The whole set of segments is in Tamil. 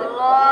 Allah.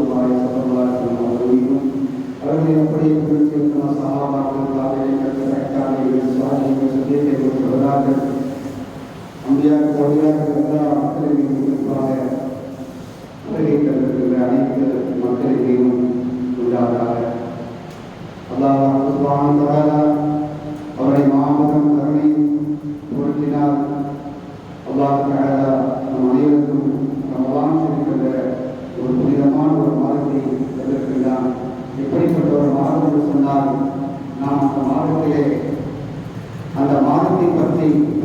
ரசூலுல்லாஹி ஸல்லல்லாஹு அலைஹி வஸல்லம் அவர்கள் அனைத்து மக்களுக்கும் உண்டாதாக அல்லாஹ் சுப்ஹானஹு வ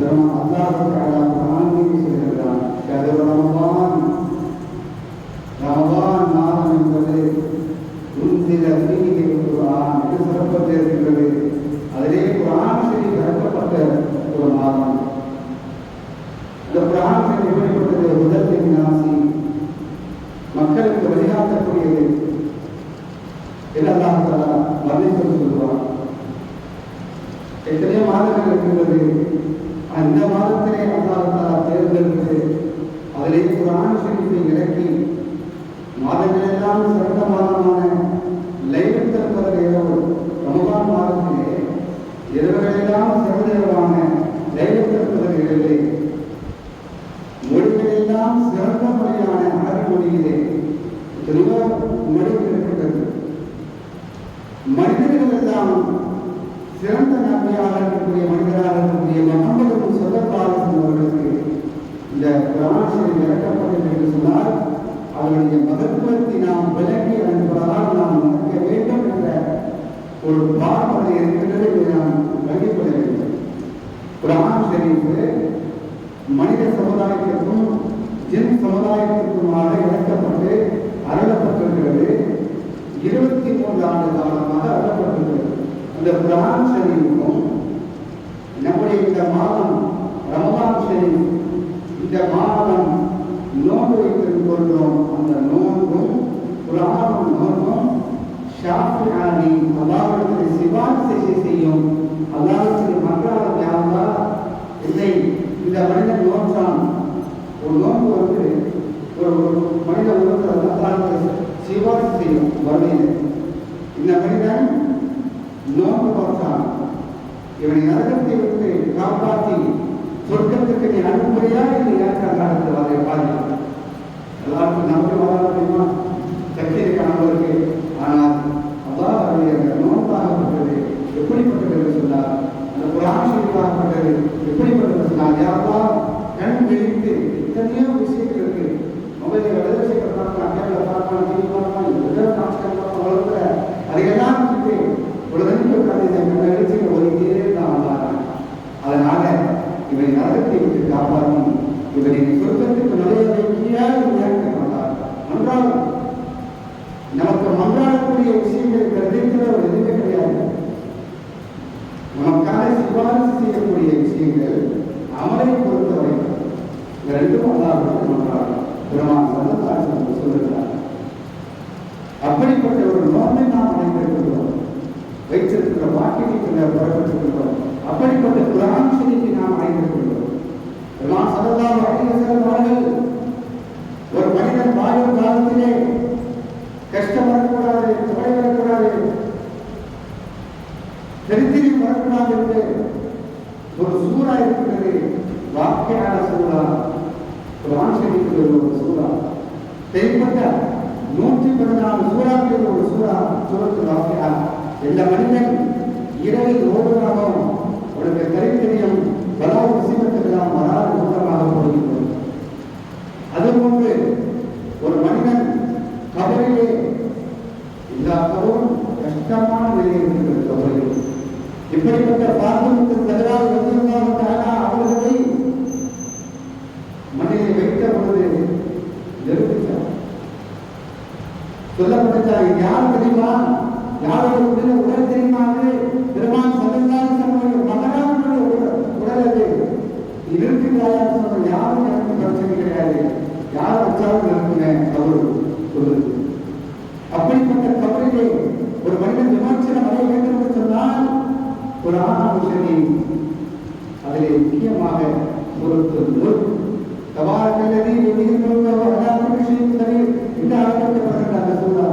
நம்ம அல்லாஹ் தாண்டி செல்கிறான் அது ரமபான் ரமபான் மாதம் என்பது சிறப்பு தேர்வு. சகோதரமான சிறந்த இரவான மொழிகளெல்லாம் சிறந்த மொழியான அரபு மொழியிலே எத்தனையோ மொழிகள் இருக்கின்றது மனிதர்கள் எல்லாம் சிறந்த நன்மையாக இருக்கக்கூடிய மனிதராக இருக்கக்கூடிய முகமது சொல்லப்பாளர் அவர்களுக்கு இந்த குரான் இறக்கப்பட்டது என்று சொன்னால் அவருடைய மகத்துவத்தை நாம் விளங்கி அனுப்புவதால் நாம் நடக்க வேண்டும் என்ற ஒரு பார்ப்பதை இருக்கின்றது இதை நாம் விளங்கிக் கொள்ள வேண்டும் குரான் ஷரீஃபு மனித சமுதாயத்திற்கும் ஜின் சமுதாயத்திற்குமாக இணைக்கப்பட்டு அருளப்பட்டிருக்கிறது. இருபத்தி மூன்று ஆண்டு காலமாக அருளப்பட்டிருக்கிறது. அந்த குரான் ஷரீஃபும் நம்முடைய இந்த மாதம் ரமதான் ஷரீஃப் இந்த மாதம் நோன்பு வைத்திருக்கின்றோம் அந்த நோன்பும் குரானும் நோன்பும் ஷாஃபி ஆனி அல்லாஹ்விடத்தில் சிபாரிசை செய்யும். அல்லாஹ்விடத்தில் மக்களால் யாரா இல்லை இந்த மனிதன் நோற்றான் ஒரு நோன்பு வந்து ஒரு ஒரு மனித உலகத்தில் அல்லாஹ்விடத்தில் சிபாரிசு செய்யும் வறுமையில். இந்த மனிதன் நோன்பு நோற்றான் இவனை நரகத்தை விட்டு காப்பாற்றி சொர்க்கத்துக்கு நீ அனுப்புறியா இல்லை எனக்கு அல்லாஹத்தில் அதை பாதி எல்லாருக்கும் நம்பி வாழ முடியுமா சக்தி காணவருக்கு ஆனால் அல்லாஹ் அவருடைய நோன்பாகப்பட்டது எப்படிப்பட்டது என்று சொன்னார்? அந்த குரான் ஷரீஃபாகப்பட்டது எப்படிப்பட்டது சொன்னார் யாரெல்லாம் கண் விழித்து எத்தனையோ விஷயங்கள் இருக்கு மொபைலில் எழுத விஷயங்கள் பார்க்கலாம் கேபிள் பார்க்கலாம் எவ்வளோ நாட்கள் அதையெல்லாம் விட்டு உட்கார்ந்து ஒதுக்கியே தான் அதனால இவனை நரகத்தை விட்டு காப்பாற்றி சொர்க்கத்துக்கு நுழைய மாட்டார் நமக்கு மன்றாடக்கூடிய விஷயங்கள் கிடைக்கிற ஒரு எதுவுமே கிடையாது நமக்காக சிபாரிசு செய்யக்கூடிய விஷயங்கள் அமலை பொறுத்தவரை இந்த ரெண்டும் அல்லாஹ் மன்றாடும் பெருமான் சந்ததாசன் சொல்லுகிறார் அப்படிப்பட்ட ஒரு நோன்பை நாம் அடைந்திருக்கிறோம் வைத்திருக்கிற வாக்கியத்தில் அப்படிப்பட்ட குரான் ஷரீஃபை நாம் அடைந்திருக்கிறோம் பெருமான் சல்லல்லாஹு அலைஹி வஸல்லம் அவர்கள் ஒரு மனிதன் வாழும் காலத்திலே கஷ்டம் வரக்கூடாது தொலை வரக்கூடாது தரித்திரம் வரக்கூடாது என்று ஒரு சூறா இருக்கிறது வாக்கியான சூறா. குரான் ஷரீஃபில் ஒரு சூறா. தெய்வப்பட்ட நூற்றி பதினாலு சூறாக்களில் ஒரு சூறா சூரத்து வாக்கியா. இந்த மனிதன் இரவில் ஓடுகிறானோ உனக்கு தரித்திரியம் பலா முசீபத்துக்கெல்லாம் அதுபோன்று ஒரு மனிதன் கபரிலே எல்லா கபரும் கஷ்டமான நிலையில் இருக்கிறது கபரில் இப்படிப்பட்ட பார்வனுக்கு தகராறு வந்திருந்தால் அவர்களை? மண்ணிலே வைத்த பொழுது சொல்லப்பட்டார் யார் தெரியுமா? யாரோட உடல உடல் தெரியுமா அது பெருமான் சதந்தாரி மகனாருடைய உடல் அது. சொன்ன யாரும் எனக்கு பிரச்சனை கிடையாது. யார் வச்சாலும் இருக்குங்க அவரு சொல்லுது. அப்படிப்பட்ட கபரிலே ஒரு மனிதன் விமர்சனம் அடைய வேண்டும் என்று சொன்னால் ஒரு அதிலே முக்கியமாக பொறுத்து தவாரக்கல்லதி வெளியிட்டு அதாவது விஷயம் சரி இந்த ஆரம்பிக்கப்பட்ட அந்த சூழா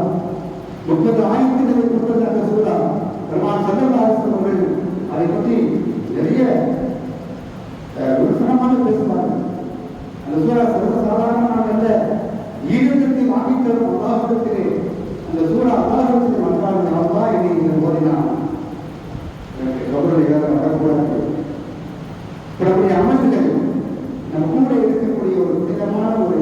முப்பது ஆயிரத்தி முப்பது அந்த சூழா பெருமான் சந்திரபாரசன் அவர்கள் அதை பற்றி நிறைய அஹ், விமர்சனமாக பேசுவார்கள் அந்த சூழா சர்வசாதாரணமான அல்ல. ஈழத்தை வாங்கி தரும் உதாரணத்திலே அந்த சூழா உதாரணத்தில் வந்தாங்க அல்லா என்னை இந்த போதினான் எனக்கு கவலை யாரும் வரக்கூடாது. இப்படி அமைப்புகள் நம்ம கூட இருக்கக்கூடிய ஒரு திடமான ஒரு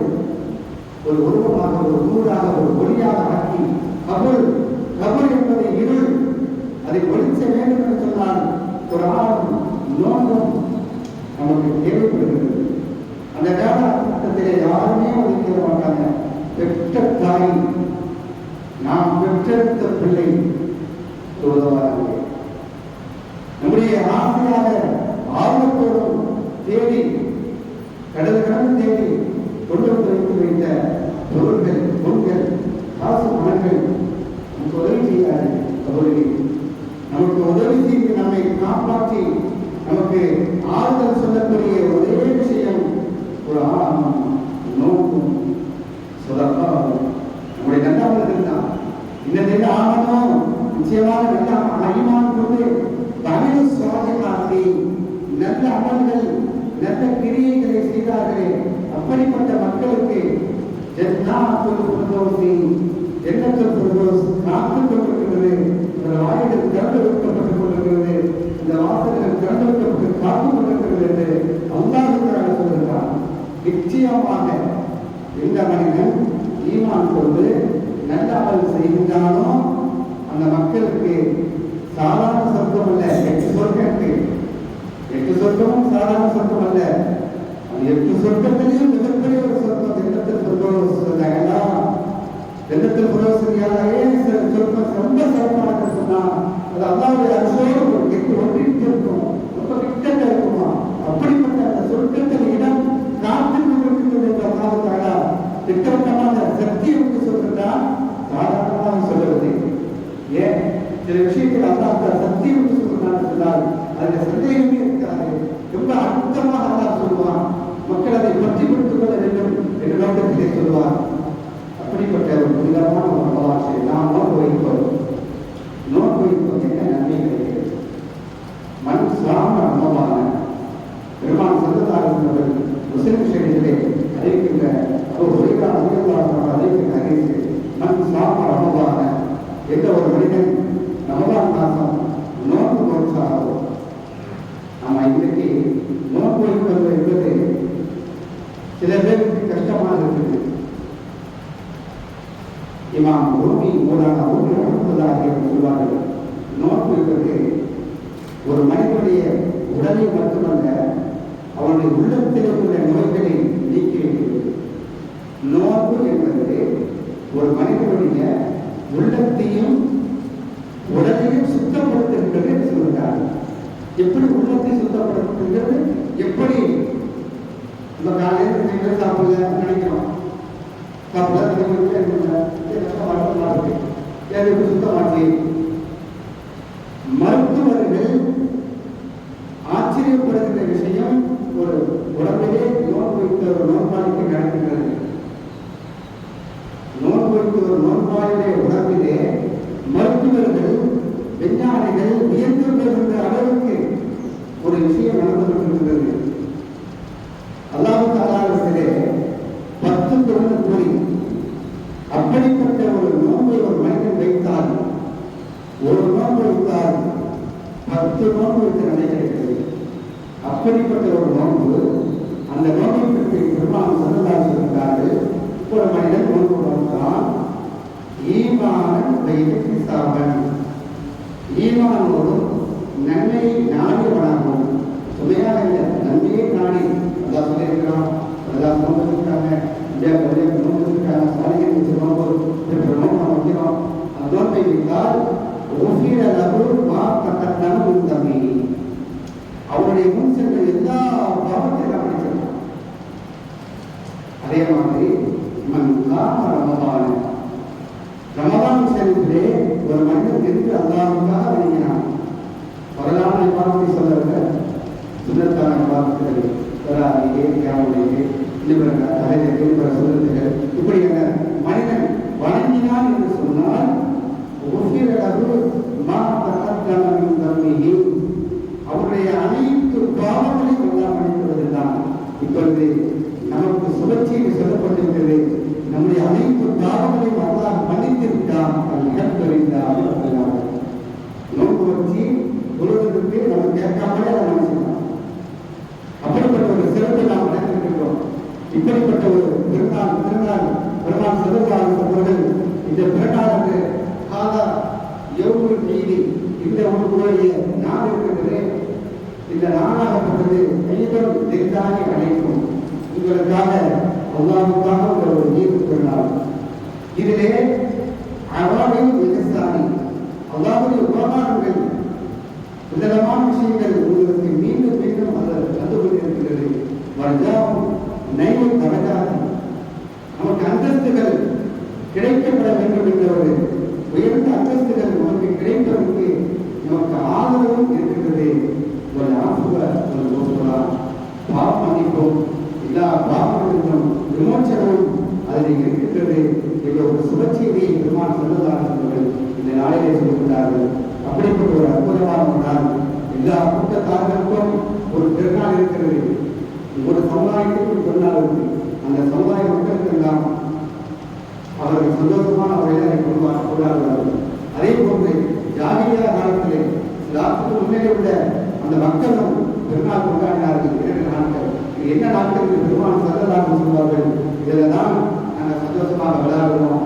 ஒரு உருவமாக ஒரு நூறாக ஒரு ஒளியாக ஆக்கி கபல் கபல் என்பதை இருள் அதை ஒழிச்ச வேண்டும் என்று சொன்னால் ஒரு ஆழம் நோக்கம் நமக்கு தேவைப்படுகிறது. அந்த காலகட்டத்திலே யாருமே ஒதுக்கிட மாட்டாங்க. பெற்ற தாய் நாம் பெற்றெடுத்த பிள்ளை உதவார்கள் நம்முடைய ஆசையாக ஆர்வத்தோடும் தேடி கடல் கடந்து தேடி கொண்டு வந்து வைத்து வைத்த பொருள்கள் பொருட்கள் காசு பணங்கள் நமக்கு உதவி செய்யாது அவர்களே நமக்கு உதவி செய்து நம்மை காப்பாற்றி நமக்கு ஆறுதல் சொல்லக்கூடிய ஒரே விஷயம் ஒரு ஆணம் நோக்கும் சொல்லப்பா நம்முடைய நன்றாக நிச்சயமாக நல்ல ஈமான் கொண்டு தமிழ் சுவாதிகாத்தி நல்ல அமல்கள் நல்ல கிரியைகளை செய்தார்களே அப்படிப்பட்ட மக்களுக்கு ஜன்னாத்துல் ஃபிர்தௌஸி ஜன்னத்துல் கொண்டிருக்கிறது இந்த வாயில்கள் திறந்து வைக்கப்பட்டுக் கொண்டிருக்கிறது. இந்த வாசல்கள் திறந்து வைக்கப்பட்டு காத்துக் கொண்டிருக்கிறது என்று அல்லாஹ் தஆலா நிச்சயமாக எந்த மனிதன் ஈமான் கொண்டு நல்ல அமல் செய்கின்றானோ அந்த மக்களுக்கு சாதாரண சொர்க்கம் அல்ல. எட்டு சொர்க்கம் இருக்கு எட்டு சொர்க்கமும் சாதாரண சொர்க்கம் அல்ல எட்டு சொர்க்கத்திலையும் ஜன்னத்தில் பிரதோஷியாலே சொர்க்கம் ரொம்ப சிறப்பானது சொன்னா அது அல்லாவுடைய அரசோடு ஒரு கெட்டு ஒன்றிட்டு இருக்கும் ரொம்ப கிட்டக்க இருக்குமா அப்படிப்பட்ட அந்த சொர்க்கத்தில் இடம் காத்து கொண்டிருக்கிறது என்று அல்லாவுக்காக திட்டவட்டமாக நீங்கள் சாப்பிடல நினைக்கிறோம் சாப்பிடல நீங்கள் சுத்த மாட்டேன் ஆச்சரியப்படுகின்ற விஷயம் ஒரு உடம்பிலே நோன்பு வைத்த ஒரு நோன்பாளிக்கு நடக்கின்றது நோன்பு வைத்த ஒரு நோன்பாளியுடைய உடம்பிலே மருத்துவர்கள் விஞ்ஞானிகள் வியந்து கொள்கின்ற அளவுக்கு ஒரு விஷயம் நடந்து கொண்டிருக்கிறது அல்லாஹ் தாலாவிடத்திலே பத்து தொண்ணூறு கூறி அப்படிப்பட்ட ஒரு நோன்பை ஒரு மனிதன் வைத்தால் ஒரு நோன்பு வைத்தால் பத்து நோன்பு வைத்த நிலை அப்படிப்பட்ட ஒரு நோன்பு அந்த நோன்பை பெருமான் சொல்லலாம் சொல்கிறார்கள் ஒரு மனிதன் நோன்பு நோக்கிறான் ஈமான் வைத்து ஈமான் ஒரு நன்மையை நாடியவனாகவும் சுமையாக இல்லை நன்மையை நாடி. அதான் சொல்லியிருக்கிறான். அதான் சொல்லியிருக்காங்க இந்தியா மாதிரி மன் காம ரமபான ரமதான் செல்வதிலே ஒரு மனிதன் இருந்து அல்லாவுக்காக வணங்கினான் வரலாறு பார்த்து சொல்லல சுந்தரத்தான வார்த்தைகள் வராதிಗೆ யாவுடைய நிபுண தலைவர்கள் பிற சுதந்திரங்கள் இப்படி என்ன மனிதன் வணங்கினான் என்று சொன்னால் ஒவ்வொரு மா தகத்தமின் தன்மையை அவருடைய அனைத்து பாவங்களையும் எல்லாம் மன்னிப்பதுதான் இப்பொழுது நமக்கு சுழற்சியில் சொல்லப்பட்டிருக்கிறது நம்முடைய அனைத்து பாவங்களையும் அல்லாஹ் மன்னித்திருக்கான் அது இழப்பறிந்தார் நோக்கு வச்சு தொழுவதற்கு நம்ம கேட்காமலே நம்ம நினைச்சிருக்கோம் அப்படிப்பட்ட ஒரு சிறப்பை நாம் நினைத்திருக்கிறோம் இப்படிப்பட்ட ஒரு திருநாள் திருநாள் பெருமாள் சிவகாலம் அவர்கள் இந்த பிறநாளுக்கு காதா எவ்வளவு நீதி இந்த உங்களுடைய நாள் இருக்கிறது இந்த நாளாகப்பட்டது கைதம் நெருந்தானே அழைக்கும். உங்களுக்காக அல்லாவுக்காக உங்கள் ஒரு தீர்வு திருநாள் இதிலே அவாவின் விவசாயி அல்லாவுடைய உபகாரங்கள் விதமான விஷயங்கள் உங்களுக்கு மீண்டும் மீண்டும் அது வந்து கொண்டிருக்கிறது. வர்ஜாவும் நைவு தரஜாதி நமக்கு அந்தஸ்துகள் கிடைக்கப்பட வேண்டும் என்ற ஒரு உயர்ந்த அந்தஸ்துகள் நமக்கு கிடைப்பதற்கு நமக்கு ஆதரவும் இருக்கின்றது ஒரு ஆசுவ ஒரு கோசுரா பாப் மன்னிப்போம் எல்லா பாவங்களுக்கும் விமோச்சனமும் அதில் இருக்கின்றது என்ற ஒரு சுபச்செய்தியை பெருமான் சொல்லுகிறார்கள். இந்த நாளிலே சொல்லுகிறார்கள் அப்படிப்பட்ட ஒரு அற்புதமான ஒரு நாள். எல்லா கூட்டத்தார்களுக்கும் ஒரு பெருநாள் இருக்கிறது. ஒரு சமுதாயத்துக்கு ஒரு திருநாள் இருக்கு. அந்த சமுதாய மக்களுக்கு எல்லாம் அவர்கள் சந்தோஷமான முறையில் அதை கொண்டாடுவார்கள். அதே போன்று ஜாகிரியா காலத்திலே சிலாத்துக்கு முன்னே உள்ள அந்த மக்களும் பெருநாள் கொண்டாடினார்கள். இரண்டு நாட்கள். என்ன நாட்கள் பெருமான் பெருமாள் சொல்வார்கள். இதில் தான் நாங்கள் சந்தோஷமாக விளையாடுவோம்.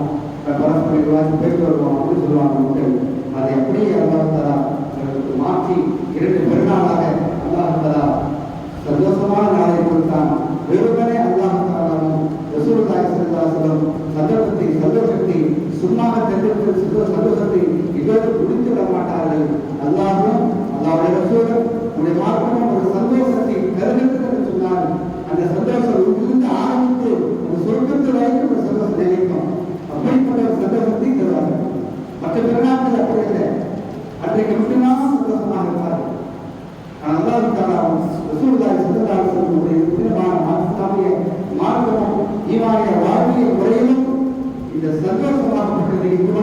பரஸ்பர விவாதம் பேசி வருவோம் அப்படின்னு சொல்லுவாங்க மக்கள். அதை அப்படியே அல்லாஹ் மாற்றி இரண்டு பெருநாளாக அல்லாஹ் சந்தோஷமான நாளை கொடுத்தான். வெறுமனே அல்லாஹ் ரசூல் ரசூலுல்லாஹி சந்தோஷத்தை சந்தோஷத்தை சும்மாக தெரிவித்து சந்தோஷத்தை இதோடு முடித்து விட மாட்டார்கள். அல்லாஹும் película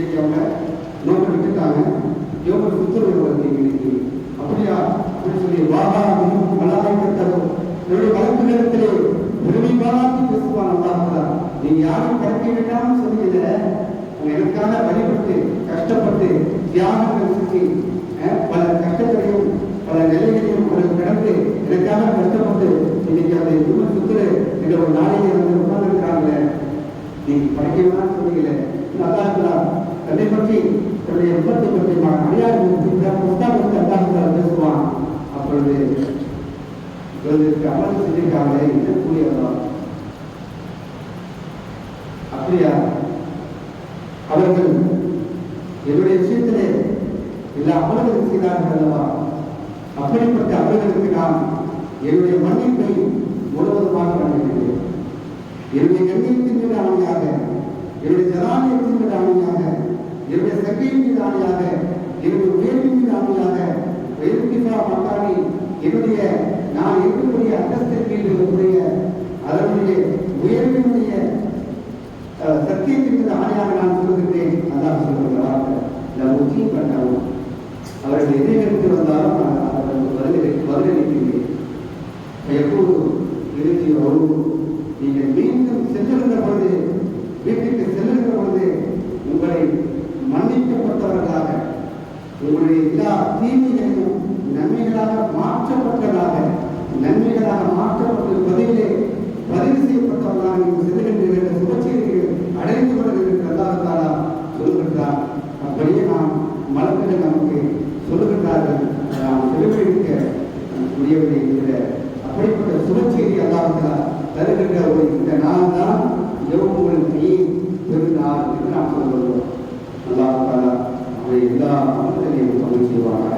இன்னைக்கு அவங்க நோக்க விட்டுட்டாங்க. யோக சுத்தரவு இன்னைக்கு அப்படியா? அப்படின்னு சொல்லி வாகா மலாய்க்கத்தரும் என்னுடைய வழக்கு நேரத்திலே பாராட்டி பேசுவான் அல்லாஹ். நீங்க யாரும் படைக்க வேண்டாம்னு சொன்னீங்க எனக்காக வழிபட்டு கஷ்டப்பட்டு தியாகங்கள் செஞ்சு பல கஷ்டங்களையும் பல நிலைகளையும் அவர்கள் கடந்து எனக்காக கஷ்டப்பட்டு இன்னைக்கு அதை குரு சுத்துரு என்ற ஒரு நாளையை வந்து உட்கார்ந்துருக்காங்க நீங்க படிக்கணும்னு சொன்னீங்களே. அல்லாஹ் தன்னை பற்றி தன்னுடைய விபத்தை பற்றி அடையாளம் புத்தகத்தை அல்லாஹ் பேசுவான். அப்பொழுது இவர்களுக்கு அமல் செஞ்சிருக்காங்களே என்ன கூலி அப்படியா? அவர்கள் என்னுடைய விஷயத்திலே எல்லா அமல்களும் செய்தார்கள் அல்லவா? அப்படிப்பட்ட அவர்களுக்கு நான் என்னுடைய மன்னிப்பை முழுவதுமாக வழங்குகிறேன் என்னுடைய கண்ணியத்தின் மீது ஆணையாக என்னுடைய ஜனாலயத்தின் மீது ஆணையாக என்னுடைய சக்தியின் மீது ஆணையாக என்னுடைய உயர்வின் மீது ஆணையாக உயர்த்திஃபா மக்காணி என்னுடைய நான் இருக்கக்கூடிய அந்தஸ்தின் மீது இருக்கக்கூடிய அதனுடைய உயர்வினுடைய அஹ், சத்தியத்தின் மீது ஆணையாக நான் சொல்லுகின்றேன். அதான் சொல்லுகிறார். நான் இந்த பண்ணாலும் அவர்கள் எதை எடுத்து வந்தாலும் நான் அவர்கள் பதிலளி பதிலளிக்கின்றேன். எப்போது இறுதி ஒரு நீங்கள் மீண்டும் சென்றிருந்த பொழுது வீட்டுக்கு செல்லுகின்ற பொழுது உங்களை மன்னிக்கப்பட்டவர்களாக உங்களுடைய எல்லா தீமைகளையும் நன்மைகளாக மாற்றப்பட்டதாக நன்மைகளாக மாற்றப்பட்ட பதிவிலே பதிவு செய்யப்பட்டவர்களாக நீங்கள் செல்கின்ற சுபச்செய்திகள் அடைந்து கொள்கின்ற அல்லாஹாலா சொல்லுகின்றார் அப்படியே நாம் மலர்கள் நமக்கு சொல்லுகின்றார்கள். நாம் செலுத்திருக்க முடியவில்லை என்கிற அப்படிப்பட்ட சுபச்செய்தி அல்லாஹாலா தருகின்ற ஒரு இந்த நாள் தான் நம்முடைய எல்லா அமல்களையும் தொழில் செய்வாங்க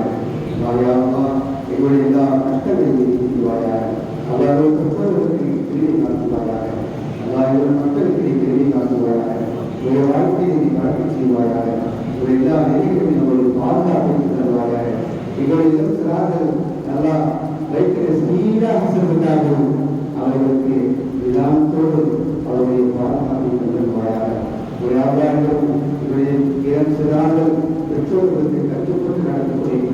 வாயாவா எங்களுடைய எல்லா கஷ்டங்களையும் நீக்கி செய்வாயாக அல்லாஹ் கற்பவர்களுக்கு திரும்பி நடத்துவாயாக அல்லாஹ் மக்களுக்கு நீ திரும்பி நடத்துவாயாக உடைய வாழ்க்கையை நீ வாழ்க்கை செய்வாயாக உடைய எல்லா நெறிகளையும் நம்மளுடைய பாதுகாப்பை தருவாயாக எங்களுடைய சிறார்கள் நல்லா வைக்கிற சீராக செல்கிறார்கள் அவர்களுக்கு நிதானத்தோடு அவருடைய பாதுகாப்பை தருவாயாக ஒரு ஆதாரம் de todo lo